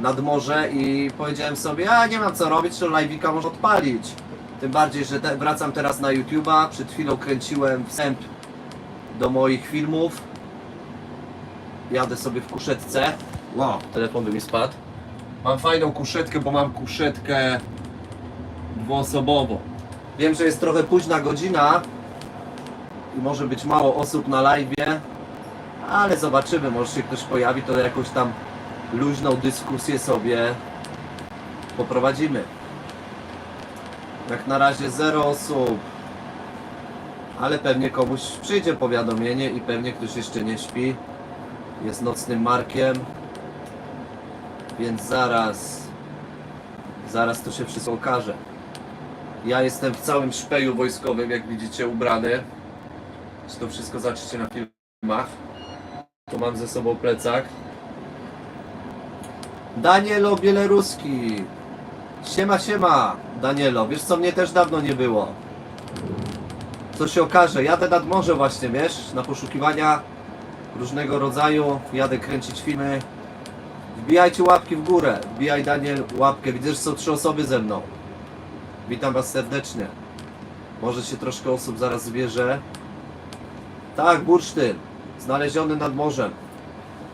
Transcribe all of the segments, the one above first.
nad morze i powiedziałem sobie, a nie mam co robić, to live'ika może odpalić. Tym bardziej, że te, wracam teraz na YouTube'a. Przed chwilą kręciłem wstęp do moich filmów. Jadę sobie w kuszetce. Wow, telefon by mi spadł. Mam fajną kuszetkę, bo mam kuszetkę dwuosobową. Wiem, że jest trochę późna godzina i może być mało osób na live, ale zobaczymy, może się ktoś pojawi, to jakąś tam luźną dyskusję sobie poprowadzimy. Jak na razie zero osób, ale pewnie komuś przyjdzie powiadomienie i pewnie ktoś jeszcze nie śpi. Jest nocnym markiem, więc zaraz, zaraz to się wszystko okaże. Ja jestem w całym szpeju wojskowym, jak widzicie, ubrany. Czy to wszystko zobaczycie na filmach. Tu mam ze sobą plecak. Danielo Bieloruski. Siema, siema, Danielo. Wiesz co, mnie też dawno nie było. Co się okaże, jadę nad morze właśnie, wiesz, na poszukiwania różnego rodzaju. Jadę kręcić filmy. Wbijajcie łapki w górę. Wbijaj Daniel łapkę. Widzę, że są trzy osoby ze mną. Witam Was serdecznie. Może się troszkę osób zaraz zbierze. Tak, bursztyn. Znaleziony nad morzem.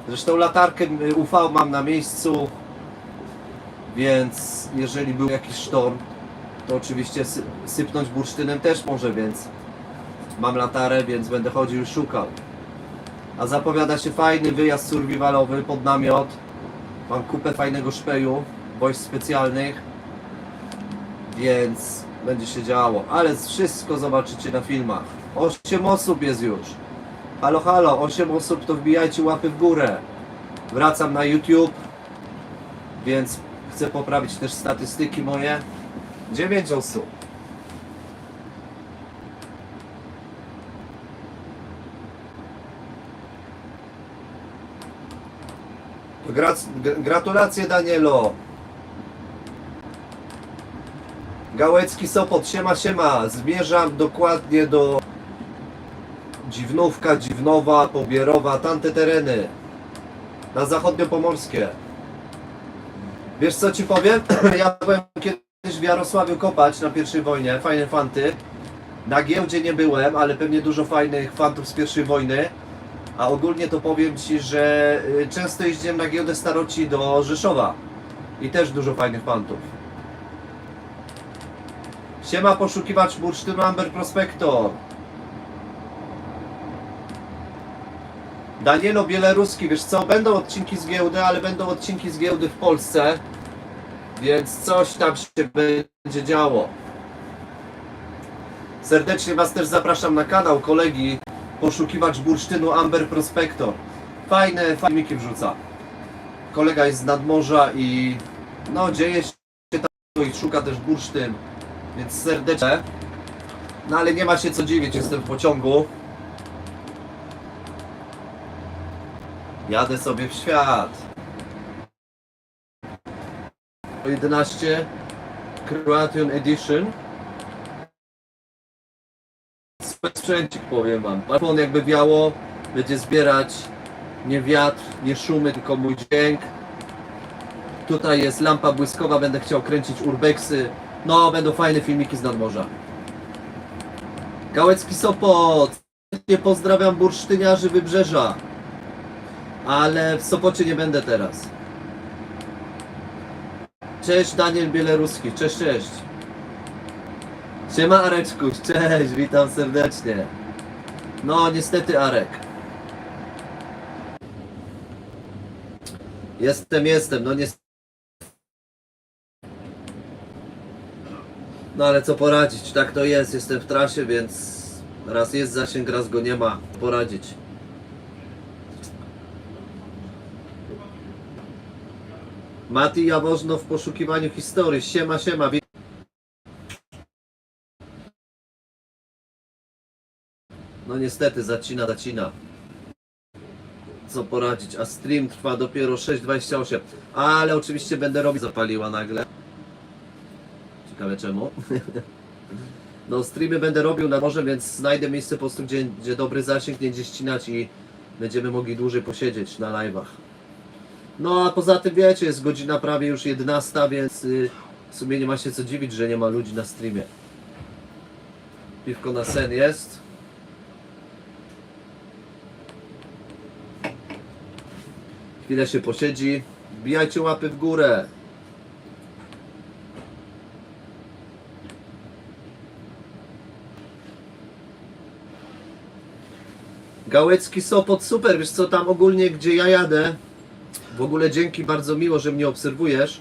Zresztą latarkę y, UV mam na miejscu. Więc jeżeli był jakiś sztorm, to oczywiście sy sypnąć bursztynem też może, więc mam latarę, więc będę chodził i szukał. A zapowiada się fajny wyjazd survivalowy pod namiot. Mam kupę fajnego szpeju, wojsk specjalnych, więc będzie się działo. Ale wszystko zobaczycie na filmach. 8 osób jest już. Halo, halo, 8 osób to wbijajcie łapy w górę. Wracam na YouTube, więc chcę poprawić też statystyki moje. 9 osób. Gratulacje Danielo. Gałecki Sopot, siema, siema. Zmierzam dokładnie do Dziwnówka, Dziwnowa, Pobierowa, tamte tereny. Na zachodniopomorskie. Wiesz co ci powiem? Ja byłem kiedyś w Jarosławiu kopać na pierwszej wojnie, fajne fanty. Na giełdzie nie byłem, ale pewnie dużo fajnych fantów z pierwszej wojny. A ogólnie to powiem ci, że y, często jeździłem na giełdę staroci do Rzeszowa. I też dużo fajnych fantów. Siema poszukiwacz bursztynu Amber Prospector. Danielo Bieloruski, wiesz co, będą odcinki z giełdy, ale będą odcinki z giełdy w Polsce, więc coś tam się będzie działo. Serdecznie Was też zapraszam na kanał kolegi Poszukiwacz Bursztynu Amber Prospector. Fajne filmiki wrzuca. Kolega jest z nadmorza i no dzieje się tam i szuka też bursztyn, więc serdecznie. No ale nie ma się co dziwić, jestem w pociągu. Jadę sobie w świat. 11 Croatian Edition. Sprzęcik powiem wam. Balkon jakby wiało, będzie zbierać nie wiatr, nie szumy, tylko mój dźwięk. Tutaj jest lampa błyskowa, będę chciał kręcić urbexy. No, będą fajne filmiki z nadmorza. Gałecki Sopot. Pozdrawiam bursztyniarzy Wybrzeża. Ale w Sopocie nie będę teraz. Cześć Daniel Bieloruski, cześć, cześć. Siema Areczku, cześć, witam serdecznie. No niestety Arek. Jestem, jestem, no niestety. No ale co poradzić, tak to jest, jestem w trasie, więc raz jest zasięg, raz go nie ma, poradzić. Mati Jawożno w poszukiwaniu historii. Siema, siema. No niestety, zacina, zacina. Co poradzić, a stream trwa dopiero 6.28. Ale oczywiście będę robić, zapaliła nagle. Ciekawe czemu. No streamy będę robił na morze, więc znajdę miejsce po prostu, gdzie, gdzie dobry zasięg, nie gdzie ścinać i będziemy mogli dłużej posiedzieć na live'ach. No a poza tym wiecie, jest godzina prawie już 11, więc y, w sumie nie ma się co dziwić, że nie ma ludzi na streamie. Piwko na sen jest. Chwilę się posiedzi. Wbijajcie łapy w górę. Gałecki Sopot, super, wiesz co, tam ogólnie gdzie ja jadę, w ogóle dzięki, bardzo miło, że mnie obserwujesz.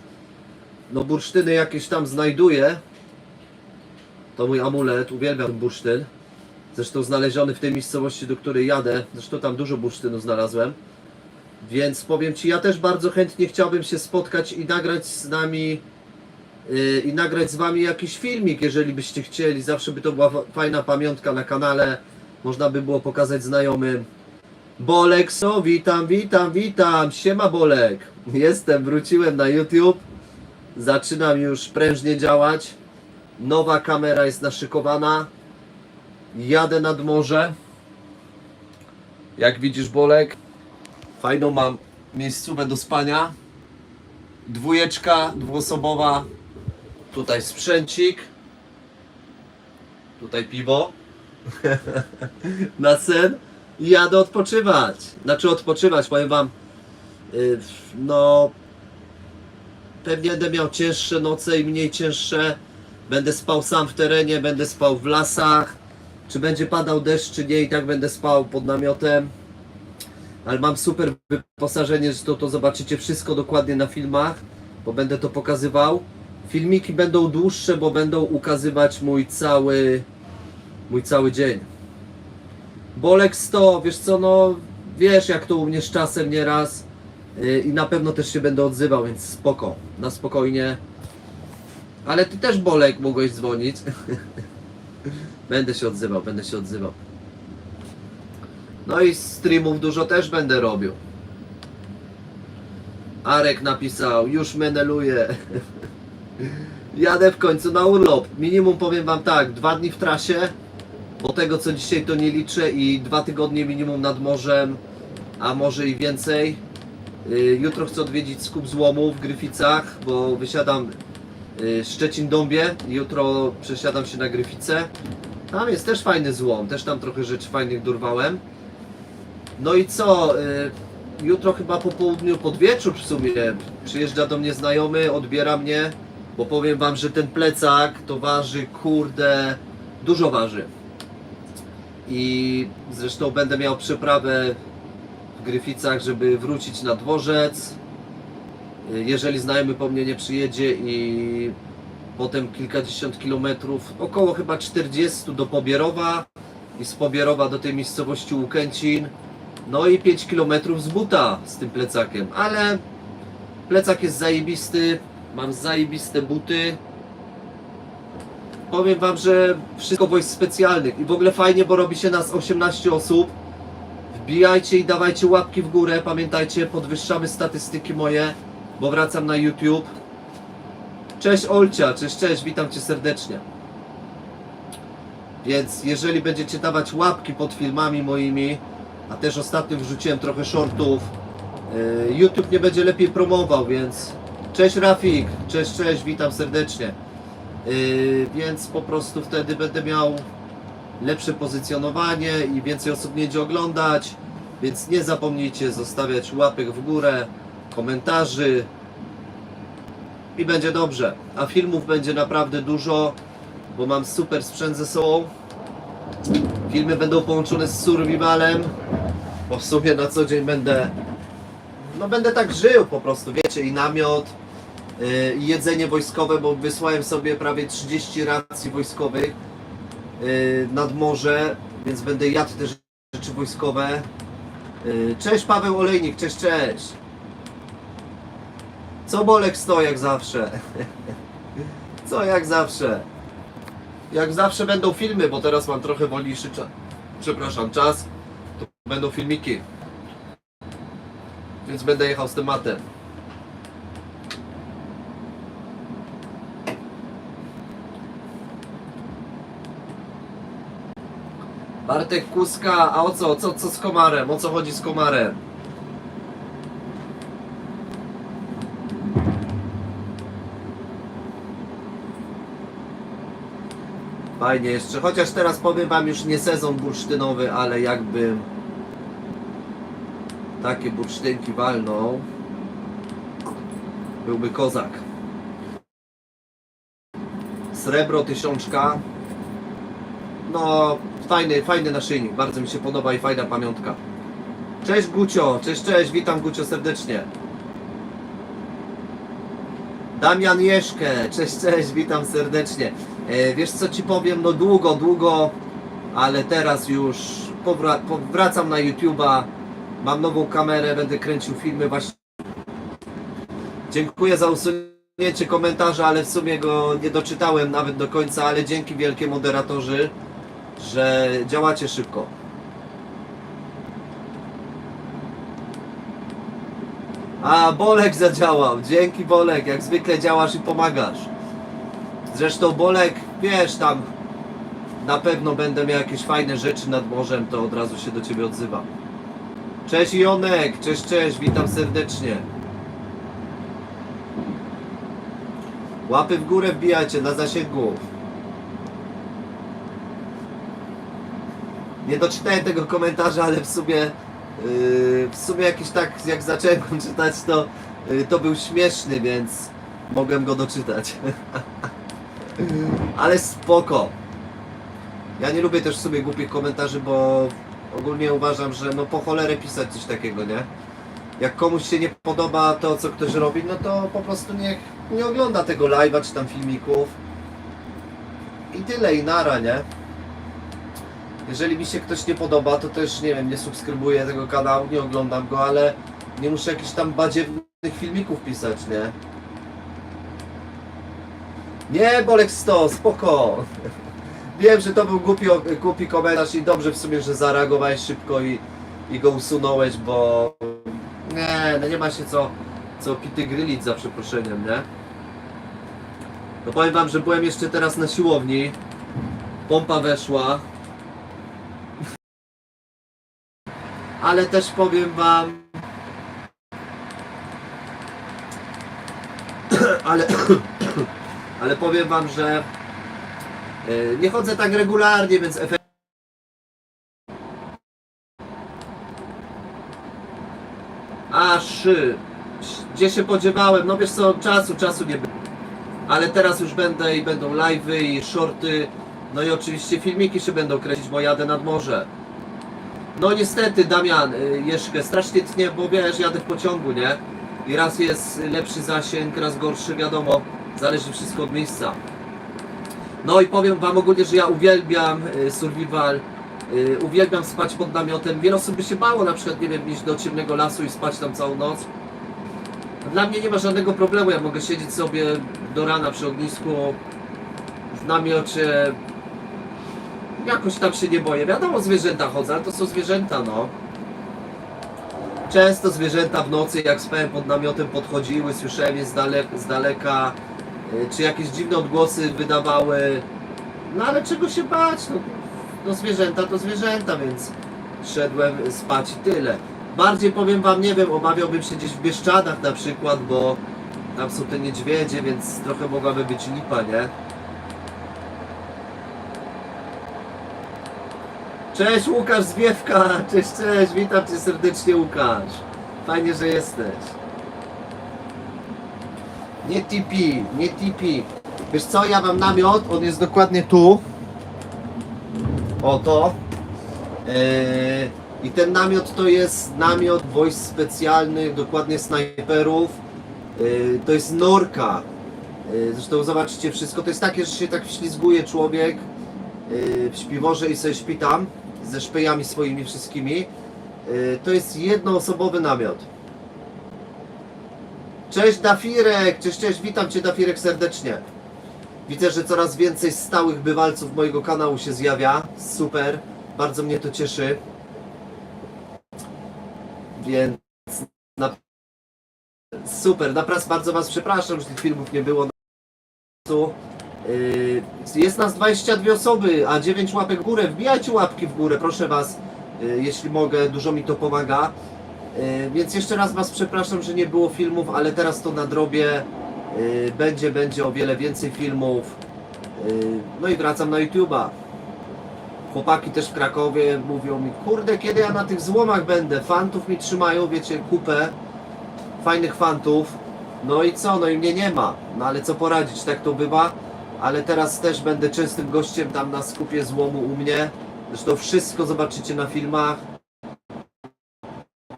No bursztyny jakieś tam znajduję. To mój amulet, uwielbiam ten bursztyn. Zresztą znaleziony w tej miejscowości, do której jadę. Zresztą tam dużo bursztynu znalazłem. Więc powiem Ci, ja też bardzo chętnie chciałbym się spotkać i nagrać z nami yy, i nagrać z Wami jakiś filmik, jeżeli byście chcieli. Zawsze by to była fa- fajna pamiątka na kanale. Można by było pokazać znajomym. Bolek, so, witam, witam, witam. Siema Bolek. Jestem, wróciłem na YouTube. Zaczynam już prężnie działać. Nowa kamera jest naszykowana. Jadę nad morze. Jak widzisz, Bolek, fajną mam miejscówę do spania. Dwójeczka, dwuosobowa. Tutaj sprzęcik. Tutaj piwo. na sen i jadę odpoczywać. Znaczy odpoczywać, powiem wam, yy, no pewnie będę miał cięższe noce i mniej cięższe. Będę spał sam w terenie, będę spał w lasach. Czy będzie padał deszcz, czy nie, i tak będę spał pod namiotem. Ale mam super wyposażenie, że to, to zobaczycie wszystko dokładnie na filmach, bo będę to pokazywał. Filmiki będą dłuższe, bo będą ukazywać mój cały, mój cały dzień. Bolek 100, wiesz co, no wiesz jak to u mnie z czasem nieraz yy, i na pewno też się będę odzywał, więc spoko, na spokojnie. Ale ty też Bolek mogłeś dzwonić. będę się odzywał, będę się odzywał. No i streamów dużo też będę robił. Arek napisał, już meneluję. Jadę w końcu na urlop. Minimum powiem wam tak, dwa dni w trasie, bo tego co dzisiaj to nie liczę i dwa tygodnie minimum nad morzem, a może i więcej. Y, Jutro chcę odwiedzić skup złomu w Gryficach, bo wysiadam y, Szczecin-Dąbie. Jutro przesiadam się na Gryfice. Tam jest też fajny złom, też tam trochę rzeczy fajnych dorwałem. No i co? y, Jutro chyba po południu, pod wieczór w sumie przyjeżdża do mnie znajomy, odbiera mnie, bo powiem wam, że ten plecak to waży, kurde, dużo waży. I zresztą będę miał przeprawę w Gryficach, żeby wrócić na dworzec. Jeżeli znajomy po mnie nie przyjedzie i potem kilkadziesiąt kilometrów, około chyba 40 do Pobierowa i z Pobierowa do tej miejscowości Łukęcin. No i 5 km z buta z tym plecakiem, ale plecak jest zajebisty, mam zajebiste buty. Powiem wam, że wszystko wojsk specjalnych i w ogóle fajnie, bo robi się nas 18 osób. Wbijajcie i dawajcie łapki w górę, pamiętajcie, podwyższamy statystyki moje, bo wracam na YouTube. Cześć Olcia, cześć, cześć, witam cię serdecznie. Więc jeżeli będziecie dawać łapki pod filmami moimi, a też ostatnio wrzuciłem trochę shortów, yy, YouTube nie będzie lepiej promował, więc cześć Rafik, cześć, cześć, witam serdecznie. Yy, więc po prostu wtedy będę miał lepsze pozycjonowanie i więcej osób będzie oglądać, więc nie zapomnijcie zostawiać łapek w górę, komentarzy i będzie dobrze. A filmów będzie naprawdę dużo, bo mam super sprzęt ze sobą. Filmy będą połączone z survivalem, bo w sumie na co dzień będę no będę tak żył po prostu, wiecie, i namiot, jedzenie wojskowe, bo wysłałem sobie prawie 30 racji wojskowych yy, nad morze, więc będę jadł te rzeczy wojskowe. Yy, Cześć Paweł Olejnik, cześć, cześć. Co Bolek stoi jak zawsze? Co jak zawsze? Jak zawsze będą filmy, bo teraz mam trochę wolniejszy czas. Przepraszam, czas. To będą filmiki. Więc będę jechał z tematem. Bartek Kuska, a o co? co? Co z komarem? O co chodzi z komarem? Fajnie jeszcze, chociaż teraz powiem wam już nie sezon bursztynowy, ale jakby takie bursztynki walną, byłby kozak. Srebro tysiączka, no, fajny, fajny naszyjnik, bardzo mi się podoba i fajna pamiątka. Cześć Gucio, cześć, cześć, witam Gucio serdecznie. Damian Jeszkę, cześć, cześć, witam serdecznie. E, wiesz co ci powiem, no długo, długo, ale teraz już powra- powracam na YouTube'a, mam nową kamerę, będę kręcił filmy właśnie. Dziękuję za usunięcie komentarza, ale w sumie go nie doczytałem nawet do końca, ale dzięki wielkie moderatorzy, że działacie szybko. A, Bolek zadziałał. Dzięki Bolek, jak zwykle działasz i pomagasz. Zresztą Bolek, wiesz tam, na pewno będę miał jakieś fajne rzeczy nad morzem, to od razu się do Ciebie odzywam. Cześć Jonek, cześć, cześć, witam serdecznie. Łapy w górę wbijajcie na zasięgu. Nie doczytałem tego komentarza, ale w sumie yy, w sumie jakiś tak jak zacząłem czytać to yy, to był śmieszny, więc mogłem go doczytać. ale spoko. Ja nie lubię też w sumie głupich komentarzy, bo ogólnie uważam, że no po cholerę pisać coś takiego, nie? Jak komuś się nie podoba to, co ktoś robi, no to po prostu niech nie ogląda tego live'a czy tam filmików. I tyle, i nara, nie? Jeżeli mi się ktoś nie podoba, to też, nie wiem, nie subskrybuję tego kanału, nie oglądam go, ale nie muszę jakichś tam badziewnych filmików pisać, nie? Nie, Bolek 100, spoko! Wiem, że to był głupi, głupi komentarz i dobrze w sumie, że zareagowałeś szybko i, i go usunąłeś, bo nie, no nie ma się co, co pity grylić za przeproszeniem, nie? No powiem wam, że byłem jeszcze teraz na siłowni, pompa weszła, ale też powiem wam, ale, ale powiem wam, że e, nie chodzę tak regularnie, więc efekt A, szy. Gdzie się podziewałem? No wiesz co, czasu, czasu nie było. Ale teraz już będę i będą live'y i shorty. No i oczywiście filmiki się będą kręcić, bo jadę nad morze. No niestety Damian, y, Jeszkę, strasznie tnie, bo wiesz, jadę w pociągu, nie? I raz jest lepszy zasięg, raz gorszy, wiadomo. Zależy wszystko od miejsca. No i powiem wam ogólnie, że ja uwielbiam y, survival, y, uwielbiam spać pod namiotem. Wiele osób by się bało na przykład, nie wiem, iść do ciemnego lasu i spać tam całą noc. Dla mnie nie ma żadnego problemu, ja mogę siedzieć sobie do rana przy ognisku w namiocie. Jakoś tam się nie boję. Wiadomo, zwierzęta chodzą, ale to są zwierzęta, no. Często zwierzęta w nocy, jak spałem pod namiotem, podchodziły, słyszałem je z, dale, z daleka, y, czy jakieś dziwne odgłosy wydawały. No ale czego się bać? No, no zwierzęta to zwierzęta, więc szedłem spać i tyle. Bardziej powiem wam, nie wiem, obawiałbym się gdzieś w Bieszczadach na przykład, bo tam są te niedźwiedzie, więc trochę mogłaby być lipa, nie? Cześć Łukasz Zwiewka, cześć, cześć, witam cię serdecznie Łukasz. Fajnie, że jesteś. Nie tipi, nie tipi. Wiesz co, ja mam namiot, on jest dokładnie tu. Oto. Eee, I ten namiot to jest namiot wojsk specjalnych, dokładnie snajperów. Eee, to jest norka. Eee, zresztą zobaczycie wszystko. To jest takie, że się tak wślizguje człowiek yy, w śpiworze i sobie śpi tam ze szpejami swoimi wszystkimi. Yy, To jest jednoosobowy namiot. Cześć Dafirek, cześć, cześć, witam Cię Dafirek serdecznie. Widzę, że coraz więcej stałych bywalców mojego kanału się zjawia. Super, bardzo mnie to cieszy. Więc na... super, naprawdę bardzo Was przepraszam, że tych filmów nie było. Yy, Jest nas 22 osoby, a 9 łapek w górę. Wbijajcie łapki w górę, proszę Was, yy, jeśli mogę, dużo mi to pomaga. Yy, Więc jeszcze raz Was przepraszam, że nie było filmów, ale teraz to nadrobię. Yy, Będzie, będzie o wiele więcej filmów. Yy, No i wracam na YouTube'a. Chłopaki też w Krakowie mówią mi, kurde, kiedy ja na tych złomach będę? Fantów mi trzymają, wiecie, kupę fajnych fantów. No i co? No i mnie nie ma. No ale co poradzić, tak to bywa. Ale teraz też będę częstym gościem tam na skupie złomu u mnie. Zresztą wszystko zobaczycie na filmach.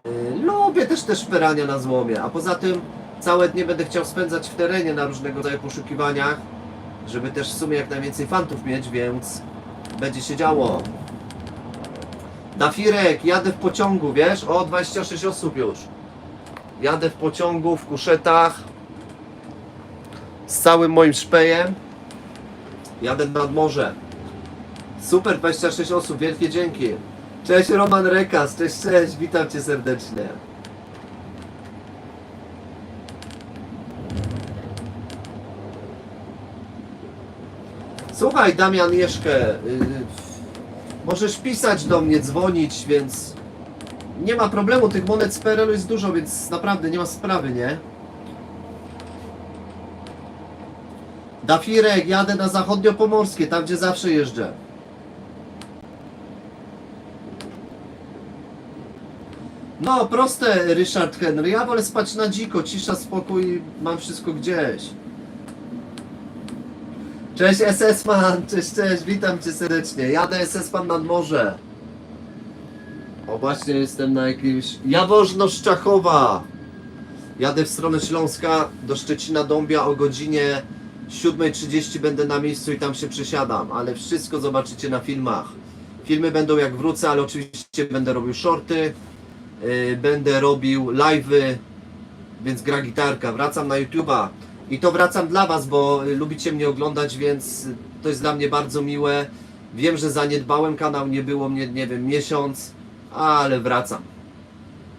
Yy, Lubię też te szperania na złomie, a poza tym całe dnie będę chciał spędzać w terenie na różnego rodzaju poszukiwaniach, żeby też w sumie jak najwięcej fantów mieć, więc będzie się działo. Dafirek, jadę w pociągu, wiesz? O, 26 osób już. Jadę w pociągu, w kuszetach. Z całym moim szpejem. Jadę nad morze. Super, 26 osób, wielkie dzięki. Cześć Roman Rekas, cześć, cześć, witam Cię serdecznie. Słuchaj Damian Jeszkę, yy, możesz pisać do mnie, dzwonić, więc nie ma problemu, tych monet z PRL-u jest dużo, więc naprawdę nie ma sprawy, nie? Dafirek, jadę na zachodniopomorskie, tam gdzie zawsze jeżdżę. No, proste, Ryszard Henry. Ja wolę spać na dziko, cisza, spokój, mam wszystko gdzieś. Cześć SS-Man, cześć, cześć, witam cię serdecznie. Jadę SS-Man nad morze. O, właśnie jestem na jakimś... Jaworzno-Szczachowa. Jadę w stronę Śląska, do Szczecina Dąbia o godzinie 7.30 będę na miejscu i tam się przesiadam, ale wszystko zobaczycie na filmach. Filmy będą jak wrócę, ale oczywiście będę robił shorty, yy, będę robił live'y, więc gra gitarka. Wracam na YouTube'a i to wracam dla Was, bo y, lubicie mnie oglądać, więc to jest dla mnie bardzo miłe. Wiem, że zaniedbałem kanał, nie było mnie, nie wiem, miesiąc, ale wracam.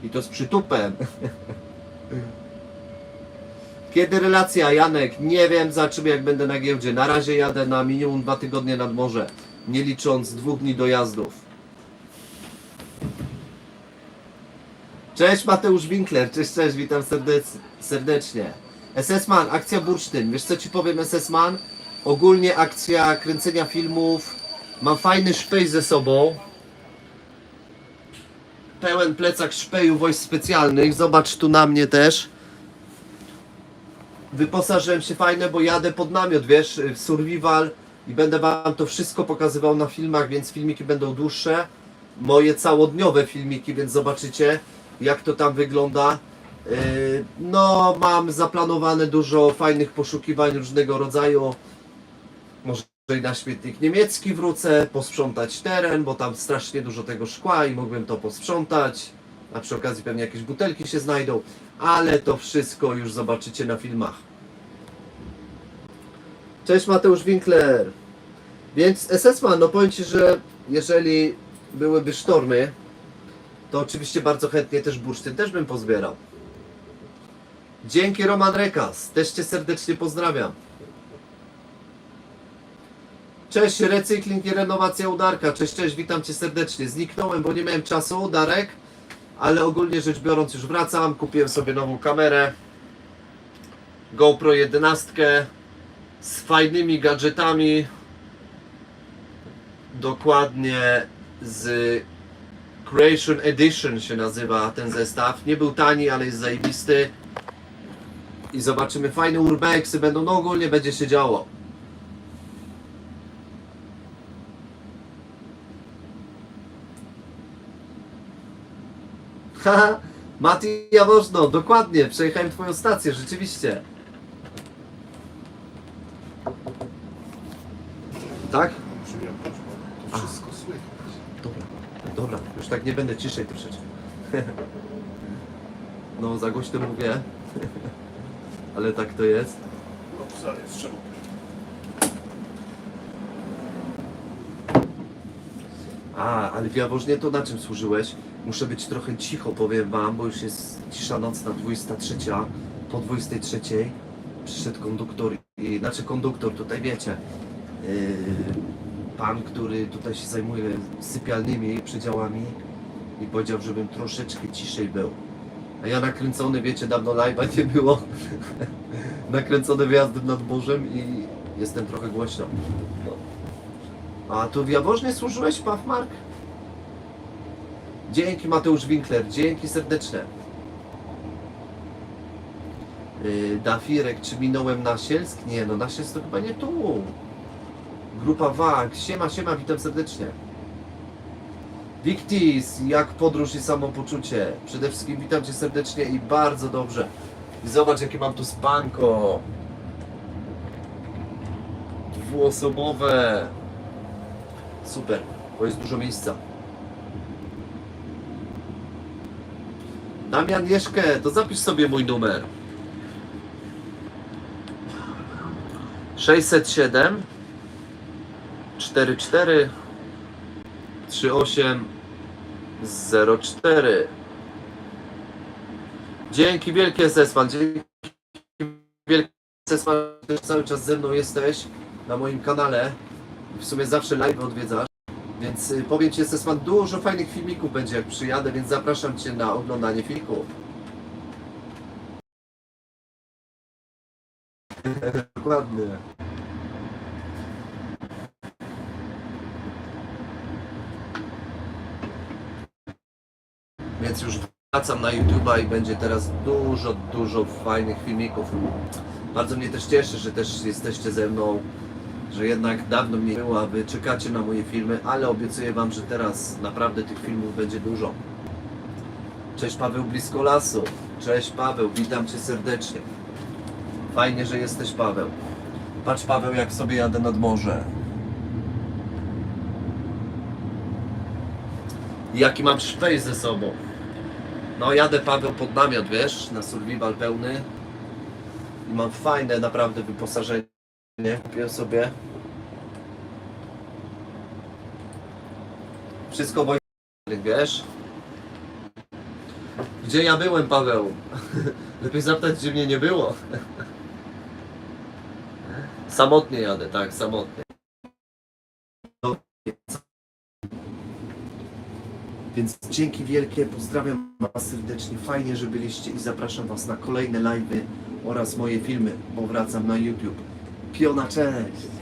I to z przytupem. Kiedy relacja, Janek? Nie wiem, zobaczymy jak będę na giełdzie. Na razie jadę na minimum dwa tygodnie nad morze, nie licząc dwóch dni dojazdów. Cześć Mateusz Winkler, cześć, cześć, witam serdec- serdecznie. SS-Man, akcja Bursztyn. Wiesz co ci powiem SS-Man? Ogólnie akcja kręcenia filmów. Mam fajny szpej ze sobą. Pełen plecak szpeju wojsk specjalnych. Zobacz tu na mnie też. Wyposażyłem się fajne, bo jadę pod namiot, wiesz, w survival i będę wam to wszystko pokazywał na filmach, więc filmiki będą dłuższe. Moje całodniowe filmiki, więc zobaczycie jak to tam wygląda. Yy, No, mam zaplanowane dużo fajnych poszukiwań różnego rodzaju. Może i na śmietnik niemiecki wrócę, posprzątać teren, bo tam strasznie dużo tego szkła i mógłbym to posprzątać. A przy okazji pewnie jakieś butelki się znajdą, ale to wszystko już zobaczycie na filmach. Cześć Mateusz Winkler. Więc SS-Man, no powiem Ci, że jeżeli byłyby sztormy, to oczywiście bardzo chętnie też bursztyn też bym pozbierał. Dzięki Roman Rekas, też Cię serdecznie pozdrawiam. Cześć, recykling i renowacja Udarka. Cześć, cześć, witam Cię serdecznie. Zniknąłem, bo nie miałem czasu, Darek, ale ogólnie rzecz biorąc już wracam. Kupiłem sobie nową kamerę. GoPro 11 z fajnymi gadżetami. Dokładnie z Creation Edition się nazywa ten zestaw. Nie był tani, ale jest zajebisty. I zobaczymy, fajne urbexy będą, no ogólnie będzie się działo. Haha, Mati Jaworzno, dokładnie, przejechałem twoją stację, rzeczywiście. Tak? Wszystko słychać. Dobra, dobra, już tak nie będę ciszej troszeczkę. No, za głośno mówię, ale tak to jest. No, zaraz, trzeba. A, ale w Jaworznie to na czym służyłeś? Muszę być trochę cicho, powiem wam, bo już jest cisza nocna, 23. Po 23 przyszedł konduktor, i, znaczy konduktor, tutaj wiecie, yy, pan, który tutaj się zajmuje sypialnymi przedziałami i powiedział, żebym troszeczkę ciszej był. A ja nakręcony, wiecie, dawno live'a nie było, nakręcony wyjazdem nad morzem i Jestem trochę głośno. No. A tu w Jaworznie służyłeś, Pawmark? Dzięki Mateusz Winkler, dzięki serdeczne. Yy, Dafirek, czy minąłem Nasielsk? Nie, no Nasielsk to chyba nie tu. Grupa WAG, siema, siema, witam serdecznie. Wiktis, jak podróż i samopoczucie? Przede wszystkim witam Cię serdecznie i bardzo dobrze. I zobacz jakie mam tu spanko. Dwuosobowe. Super, bo jest dużo miejsca. Damian Jeszkę, to zapisz sobie mój numer. 607 44 38 04 Dzięki wielkie Sesman, dzięki wielkie Sesman, że cały czas ze mną jesteś na moim kanale. W sumie zawsze live odwiedzasz. Więc y, powiem Ci, Sesman, dużo fajnych filmików będzie jak przyjadę, więc zapraszam Cię na oglądanie filmików. Dokładnie. Więc już wracam na YouTube'a i będzie teraz dużo, dużo fajnych filmików. Bardzo mnie też cieszy, że też jesteście ze mną, że jednak dawno mnie nie było, a wy czekacie na moje filmy, ale obiecuję wam, że teraz naprawdę tych filmów będzie dużo. Cześć Paweł blisko lasu. Cześć Paweł, witam cię serdecznie. Fajnie, że jesteś Paweł. Patrz Paweł, jak sobie jadę nad morze. Jaki mam szpej ze sobą. No jadę Paweł pod namiot, wiesz, na survival pełny. I mam fajne naprawdę wyposażenie. Kupiłem sobie. Wszystko wojskowe, wiesz. Gdzie ja byłem, Paweł? Lepiej zapytać, gdzie mnie nie było. Samotnie jadę, tak, samotnie. Więc dzięki wielkie, pozdrawiam Was serdecznie, fajnie, że byliście i zapraszam Was na kolejne live'y oraz moje filmy, bo wracam na YouTube. Piona, cześć!